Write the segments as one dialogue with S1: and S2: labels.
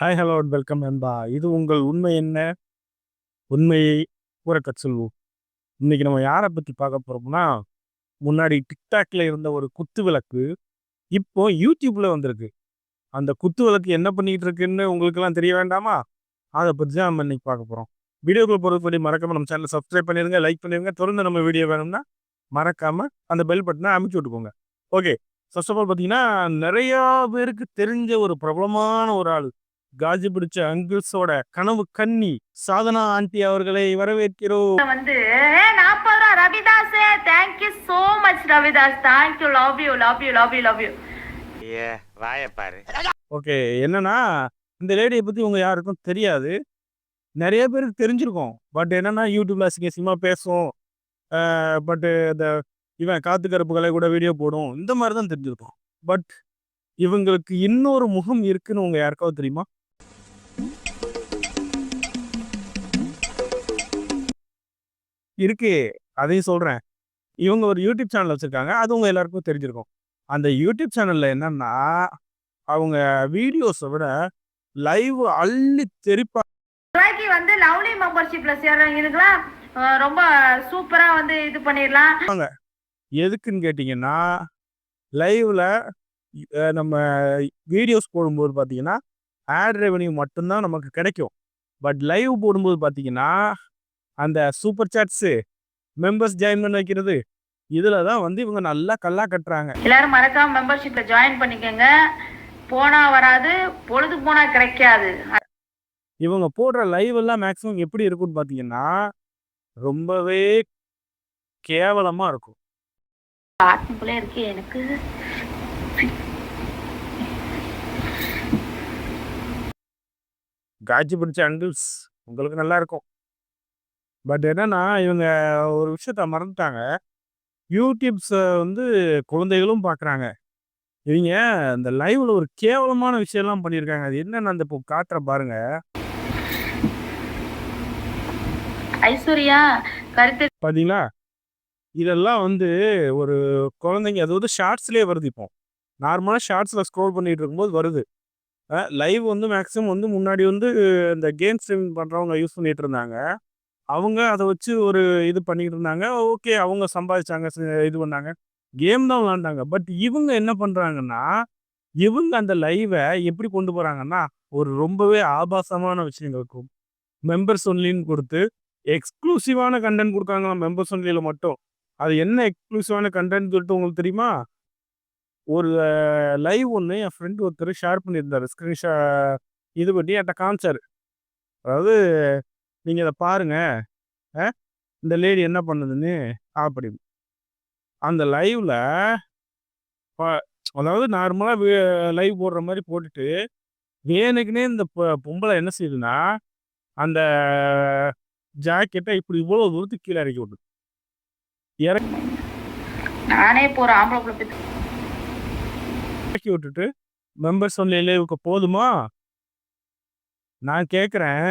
S1: Hi hello welcome நண்பா. இது உங்கள் உண்மை என்ன? உண்மையை கூற சொல்வோம். இன்னைக்கு நம்ம யாரை பற்றி பார்க்க போகிறோம்னா முன்னாடி டிக்டாக்ல இருந்த ஒரு குத்து விளக்கு இப்போ யூடியூப்பில் வந்திருக்கு. அந்த குத்து விளக்கு என்ன பண்ணிட்டு இருக்குன்னு உங்களுக்கெல்லாம் தெரிய வேண்டாமா? அதை பற்றி தான் நம்ம இன்றைக்கி பார்க்க போகிறோம் வீடியோக்குள்ள போகிறது பற்றி மறக்காமல் நம்ம சேனலை சப்ஸ்கிரைப் பண்ணிடுங்க லைக் பண்ணிடுங்க. தொடர்ந்து நம்ம வீடியோ வேணும்னா மறக்காமல் அந்த பெல் பட்டனை அமைச்சு விட்டுக்கோங்க. ஓகே ஃபர்ஸ்ட் ஆஃப் ஆல் பார்த்தீங்கன்னா நிறையா பேருக்கு தெரிஞ்ச ஒரு பிரபலமான ஒரு ஆள். காஜி பிடிச்ச அங்கிள்ஸோட கனவு கன்னி. சாதனா ஆண்டி அவர்களை வரவேற்கிறோம்.
S2: வந்து நாற்பது ரூபா Ravidas thank you so much Ravidas. Thank you love you love you love you love you
S3: ஏ வாய பாரு.
S1: ஓகே என்னன்னா இந்த லேடியை பத்தி உங்க யாருக்கும் தெரியாது. நிறைய பேருக்கு தெரிஞ்சிருக்கும். பட் என்னன்னா யூடியூப்ல சிங்க சினிமா பேசும். பட் இந்த இவன் காத்து கருப்புகளை கூட வீடியோ போடும். இந்த மாதிரி தான் தெரிஞ்சிருக்கும். பட் இவங்களுக்கு இன்னொரு முகம் இருக்குன்னு உங்க யாருக்காவது தெரியுமா? இருக்கு. அதையும் சொல்றேன். இவங்க ஒரு யூடியூப் சேனல் வச்சிருக்காங்க. அது உங்க எல்லாருக்கும் தெரிஞ்சிருக்கும். அந்த யூடியூப் சேனல்ல என்னன்னா அவங்க வீடியோஸை விட லைவ் அள்ளி தெரிப்பா
S2: வந்து லவ்லி மெம்பர்ஷிப்ல சேர்றவங்களுக்குலாம் ரொம்ப சூப்பரா வந்து இது பண்ணிடலாம்.
S1: எதுக்குன்னு கேட்டிங்கன்னா லைவ்ல நம்ம வீடியோஸ் போடும்போது பார்த்தீங்கன்னா ஆட் ரெவன்யூ மட்டும்தான் நமக்கு கிடைக்கும். பட் லைவ் போடும்போது பார்த்தீங்கன்னா அந்த சூப்பர் சாட்ஸு மெம்பர்ஸ் ஜாயின் பண்ண வைக்கிறது. இதில் தான் வந்து இவங்க நல்லா கல்லா கட்டுறாங்க.
S2: எல்லாரும் மறக்காம மெம்பர்ஷிப்ல ஜாயின் பண்ணிக்கோங்க. போனா வராது பொழுது போனா கிடைக்காது.
S1: இவங்க போடுற லைவ் எல்லாம் மேக்ஸிமம் எப்படி இருக்கும்னு பார்த்தீங்கன்னா ரொம்பவே கேவலமாக இருக்கும்.
S2: ஆத்மக்குள்ளே இருக்கு எனக்கு.
S1: காட்சி பிடிச்ச அங்கிள்ஸ் உங்களுக்கு நல்லா இருக்கும். பட் என்னன்னா இவங்க ஒரு விஷயத்த மறந்துட்டாங்க. யூடியூப்ஸை வந்து குழந்தைகளும் பார்க்குறாங்க இவங்க இந்த லைவ்ல ஒரு கேவலமான விஷயம்லாம் பண்ணியிருக்காங்க அது என்னன்னு அந்த இப்போ காட்டுற பாருங்க.
S2: ஐஸ்வர்யா கருத்து
S1: பார்த்தீங்களா இதெல்லாம் வந்து ஒரு குழந்தைங்க அது வந்து ஷார்ட்ஸ்லேயே வருது இப்போ. நார்மலாக ஷார்ட்ஸில் ஸ்க்ரோல் பண்ணிட்டு இருக்கும்போது வருது. லைவ் வந்து மேக்ஸிமம் வந்து முன்னாடி வந்து இந்த கேம் ஸ்ட்ரீமிங் பண்ணுறவங்க யூஸ் பண்ணிட்டு இருந்தாங்க. அவங்க அதை வச்சு ஒரு இது பண்ணிக்கிட்டு இருந்தாங்க ஓகே அவங்க சம்பாதிச்சாங்க இது பண்ணாங்க. கேம் தான் விளாண்டாங்க. பட் இவங்க என்ன பண்ணுறாங்கன்னா இவங்க அந்த லைவை எப்படி கொண்டு போகிறாங்கன்னா ஒரு ரொம்பவே ஆபாசமான விஷயங்களுக்கும் மெம்பர்ஸ் ஒன்லின்னு கொடுத்து எக்ஸ்க்ளூசிவான கண்டென்ட் கொடுக்காங்களாம் மெம்பர்ஸ் ஒன்லியில் மட்டும். அது என்ன எக்ஸ்க்ளூசிவான கண்டென்ட் சொல்லிட்டு உங்களுக்கு தெரியுமா? ஒரு லைவ் ஒன்று என் ஃப்ரெண்டு ஒருத்தர் ஷேர் பண்ணியிருந்தார். ஸ்க்ரீன்ஷா இது பண்ணி என்கிட்ட காமிச்சார். அதாவது நீங்கள் இதை பாருங்க. அஹ், இந்த லேடி என்ன பண்ணுதுன்னு? அப்படின்னு அந்த லைவ்ல அதாவது நார்மலாக லைவ் போடுற மாதிரி போட்டுட்டு வேணுக்குனே இந்த பொம்பளை என்ன செய்யுதுன்னா அந்த ஜாக்கெட்டை இப்படி இவ்வளோ தூரத்துக்கு கீழே இறக்கி விட்டுது இறக்கி
S2: நானே போற ஆம்பளை
S1: இறக்கி விட்டுட்டு மெம்பர்ஸ் ஒன்லி லைவுக்கு போதுமா? நான் கேட்குறேன்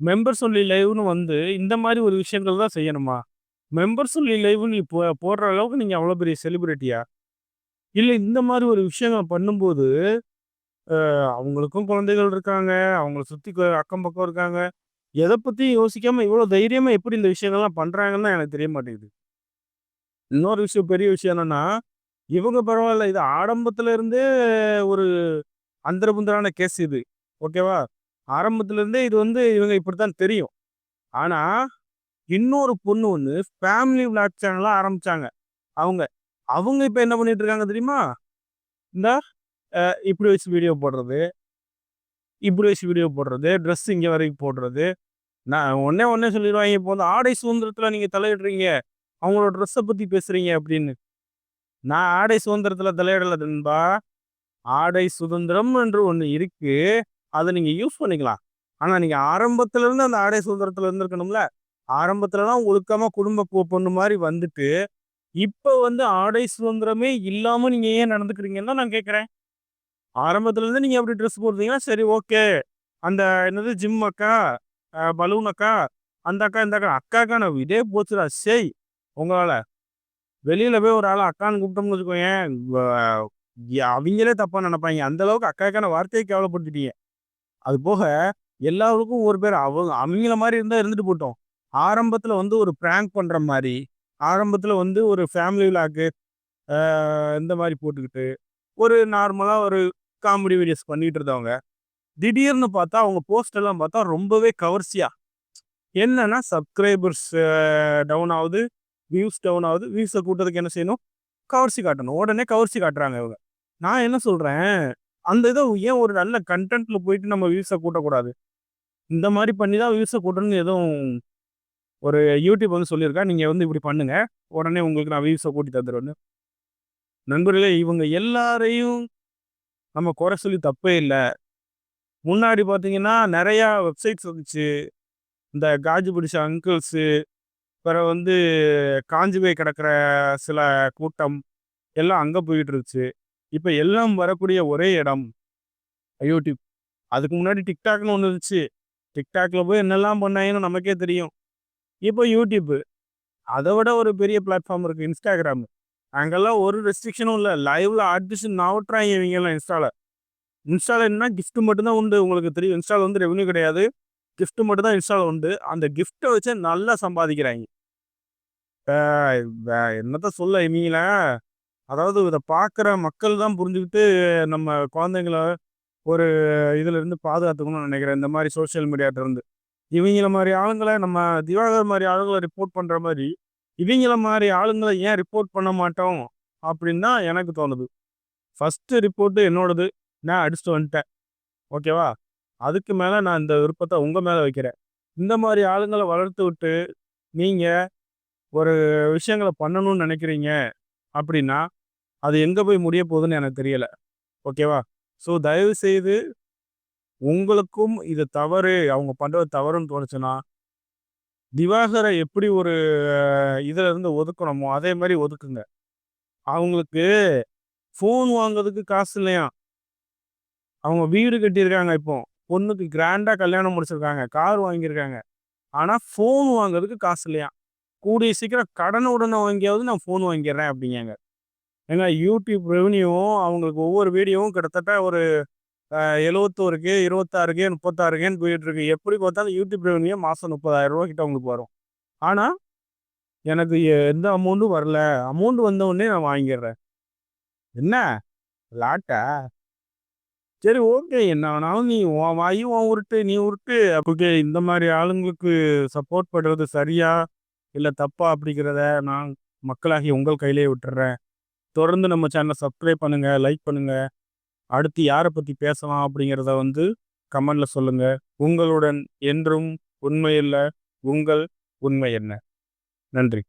S1: மெம்பர்ஸ் ஒன்லி லைவ்னு வந்து இந்த மாதிரி ஒரு விஷயங்கள் தான் செய்யணுமா? மெம்பர்ஸ் ஒன்லி லைவ்னு நீ போ போடுற அளவுக்கு நீங்கள் அவ்வளோ பெரிய செலிபிரிட்டியா இல்லை இந்த மாதிரி ஒரு விஷயங்கள் பண்ணும்போது அவங்களுக்கும் குழந்தைகள் இருக்காங்க அவங்கள சுற்றி அக்கம் பக்கம் இருக்காங்க. எதை பற்றியும் யோசிக்காமல் இவ்வளோ தைரியமாக எப்படி இந்த விஷயங்கள்லாம் பண்ணுறாங்கன்னு தான் எனக்கு தெரிய மாட்டேங்குது. இன்னொரு விஷயம் பெரிய விஷயம் என்னென்னா இவங்க பரவாயில்ல இது ஆரம்பத்துல இருந்தே ஒரு அந்தரபுந்தரான கேஸ் இது. ஓகேவா? ஆரம்பத்துலேருந்தே இது வந்து இவங்க இப்படித்தான் தெரியும். ஆனால் இன்னொரு பொண்ணு வந்து ஃபேமிலி விளாட் சேனலாக ஆரம்பித்தாங்க அவங்க அவங்க இப்போ என்ன பண்ணிட்டு இருக்காங்க தெரியுமா? இந்த இப்படி வச்சு வீடியோ போடுறது. இப்படி வச்சு வீடியோ போடுறது. ட்ரெஸ் இங்கே வரைக்கும் போடுறது. நான் ஒன்னே ஒன்னே சொல்லிடுவாங்க இப்போ வந்து ஆடை சுதந்திரத்தில் நீங்கள் தலையிடுறீங்க. அவங்களோட ட்ரெஸ்ஸை பற்றி பேசுகிறீங்க அப்படின்னு. நான் ஆடை சுதந்திரத்தில் தலையிடலை நண்பா. ஆடை சுதந்திரம் என்று ஒன்று இருக்குது அதை நீங்க யூஸ் பண்ணிக்கலாம். ஆனா நீங்க ஆரம்பத்துல இருந்து அந்த ஆடை சுதந்திரத்துல இருந்திருக்கணும்ல? ஆரம்பத்துலலாம் ஒழுக்கமா குடும்ப பொண்ணு மாதிரி வந்துட்டு இப்போ வந்து ஆடை சுதந்திரமே இல்லாம நீங்க ஏன் நடந்துக்கிறீங்கன்னு தான் நான் கேட்குறேன் ஆரம்பத்துல இருந்து நீங்க அப்படி ட்ரெஸ் போடுறீங்கன்னா சரி ஓகே அந்த என்னது ஜிம் அக்கா பலூன் அக்கா அந்த அக்கா இந்த அக்கா அக்காக்கா நான் இதே போச்சுடா. செய் உங்களால வெளியில போய் ஒரு ஆளை அக்கான்னு கூப்பிட்டோம்னு வச்சுக்கோங்க அவங்களே தப்பா நினைப்பாங்க. அந்த அளவுக்கு அக்காக்கான வார்த்தையை கேவலப்படுத்திட்டீங்க. அது போக எல்லாருக்கும் ஒரு பேர் அவங்க அவங்கள மாதிரி இருந்தால் இருந்துட்டு போட்டோம். ஆரம்பத்தில் வந்து ஒரு ப்ராங்க் பண்ணுற மாதிரி ஆரம்பத்தில் வந்து ஒரு ஃபேமிலி விளாக்கு இந்த மாதிரி போட்டுக்கிட்டு ஒரு நார்மலாக ஒரு காமெடி வீடியோஸ் பண்ணிட்டு இருந்தவங்க. திடீர்னு பார்த்தா அவங்க போஸ்ட் எல்லாம் பார்த்தா ரொம்பவே கவர்ச்சியாக என்னன்னா சப்ஸ்கிரைபர்ஸ் டவுன் ஆகுது வியூஸ் டவுன் ஆகுது வியூஸை கூட்டத்துக்கு என்ன செய்யணும்? கவர்ச்சி காட்டணும். உடனே கவர்ச்சி காட்டுறாங்க இவங்க. நான் என்ன சொல்கிறேன் அந்த இதை ஏன் ஒரு நல்ல கண்டென்ட்ல போயிட்டு நம்ம வியூஸை கூட்டக்கூடாது? இந்த மாதிரி பண்ணி தான் வியூஸை கூட்டணும்னு எதுவும் ஒரு யூடியூப் வந்து சொல்லியிருக்கா. நீங்கள் வந்து இப்படி பண்ணுங்க. உடனே உங்களுக்கு நான் வியூஸை கூட்டி தந்துடுவேன்னு நண்பர்களே இவங்க எல்லாரையும் நம்ம குறை சொல்லி தப்பே இல்லை. முன்னாடி பார்த்தீங்கன்னா நிறையா வெப்சைட்ஸ் வந்துச்சு. இந்த காஜு பிடிச்ச அங்கிள்ஸு பிறகு வந்து காஞ்சி போய் கிடக்கிற சில கூட்டம் எல்லாம் அங்கே போயிட்டு இருந்துச்சு. இப்போ எல்லாம் வரக்கூடிய ஒரே இடம் யூடியூப். அதுக்கு முன்னாடி டிக்டாக்னு ஒன்று இருந்துச்சு. டிக்டாக்ல போய் என்னெல்லாம் பண்ணாங்கன்னு நமக்கே தெரியும். இப்போ யூடியூப்பு அதை விட ஒரு பெரிய பிளாட்ஃபார்ம் இருக்குது இன்ஸ்டாகிராம். அங்கெல்லாம் ஒரு ரெஸ்ட்ரிக்ஷனும் இல்லை. லைவ்ல ஆர்டிஸ்ட் நவட்டுறாங்க இவங்கெல்லாம் இன்ஸ்டால இன்ஸ்டால என்ன கிஃப்ட் மட்டும்தான் உண்டு. உங்களுக்கு தெரியும். இன்ஸ்டால் வந்து ரெவன்யூ கிடையாது. கிஃப்ட் மட்டும் தான் இன்ஸ்டால உண்டு. அந்த கிஃப்ட்டை வச்சு நல்லா சம்பாதிக்கிறாங்க. வே- என்னத்த சொல்ல இவங்கள? அதாவது இதை பார்க்குற மக்கள் தான் புரிஞ்சுக்கிட்டு நம்ம குழந்தைங்கள ஒரு இதுலேருந்து பாதுகாத்துக்கணும்னு நினைக்கிறேன். இந்த மாதிரி சோஷியல் மீடியாட்டிருந்து இவங்கள மாதிரி ஆளுங்களை நம்ம திவாகர் மாதிரி ஆளுங்களை ரிப்போர்ட் பண்ணுற மாதிரி இவங்கள மாதிரி ஆளுங்களை ஏன் ரிப்போர்ட் பண்ண மாட்டோம்? அப்படின்னு தான் எனக்கு தோணுது. ஃபஸ்ட்டு ரிப்போர்ட்டு என்னோடது. நான் அடிச்சுட்டு வந்துட்டேன். ஓகேவா அதுக்கு மேலே நான் இந்த விருப்பத்தை உங்கள் மேலே வைக்கிறேன். இந்த மாதிரி ஆளுங்களை வளர்த்து விட்டு நீங்கள் ஒரு விஷயங்களை பண்ணணும்னு நினைக்கிறீங்க அப்படின்னா அது எங்கே போய் முடிய போகுதுன்னு எனக்கு தெரியலை. ஓகேவா ஸோ தயவு செய்து உங்களுக்கும் இது தவறு அவங்க பண்ணுறது தவறுன்னு தோணுச்சுன்னா திவாகரை எப்படி ஒரு இதில் இருந்து ஒதுக்கணுமோ அதே மாதிரி ஒதுக்குங்க. அவங்களுக்கு ஃபோன் வாங்குறதுக்கு காசு இல்லையா? அவங்க வீடு கட்டியிருக்காங்க இப்போ. பொண்ணுக்கு கிராண்டாக கல்யாணம் முடிச்சிருக்காங்க கார் வாங்கியிருக்காங்க. ஆனால் ஃபோன் வாங்குறதுக்கு காசு இல்லையா? கூடிய சீக்கிரம் கடன் உடனே வாங்கியாவது நான் ஃபோன் வாங்கிடுறேன் அப்படிங்காங்க. ஏங்க யூடியூப் ரெவன்யூவும் அவங்களுக்கு ஒவ்வொரு வீடியோவும் கிட்டத்தட்ட ஒரு எழுவத்தோருக்கு இருபத்தாறுக்கு முப்பத்தாறுக்கேன்னு போயிட்டு இருக்கு. எப்படி பார்த்தாலும் யூடியூப் ரெவன்யூ மாதம் முப்பதாயிரம் ரூபா கிட்ட அவங்களுக்கு வரும். ஆனால் எனக்கு எந்த அமௌண்ட்டும் வரல. அமௌண்ட் வந்தவுடனே நான் வாங்கிடுறேன். என்ன? லாட்டா? சரி ஓகே என்ன வேணாலும் நீ உன் வாயி உன் உருட்டு நீ உருட்டு. அப்படி இந்த மாதிரி ஆளுங்களுக்கு சப்போர்ட் பண்ணுறது சரியா? இல்லை தப்பா அப்படிங்கிறத நான் மக்களாகி உங்கள் கையிலே விட்டுறேன். தொடர்ந்து நம்ம சேனலை சப்ஸ்கிரைப் பண்ணுங்கள் லைக் பண்ணுங்கள் அடுத்து யாரை பற்றி பேசலாம் அப்படிங்கிறத வந்து கமெண்டில் சொல்லுங்கள் உங்களுடன் என்றும் உண்மையில்லை உங்கள் உண்மை என்ன? நன்றி.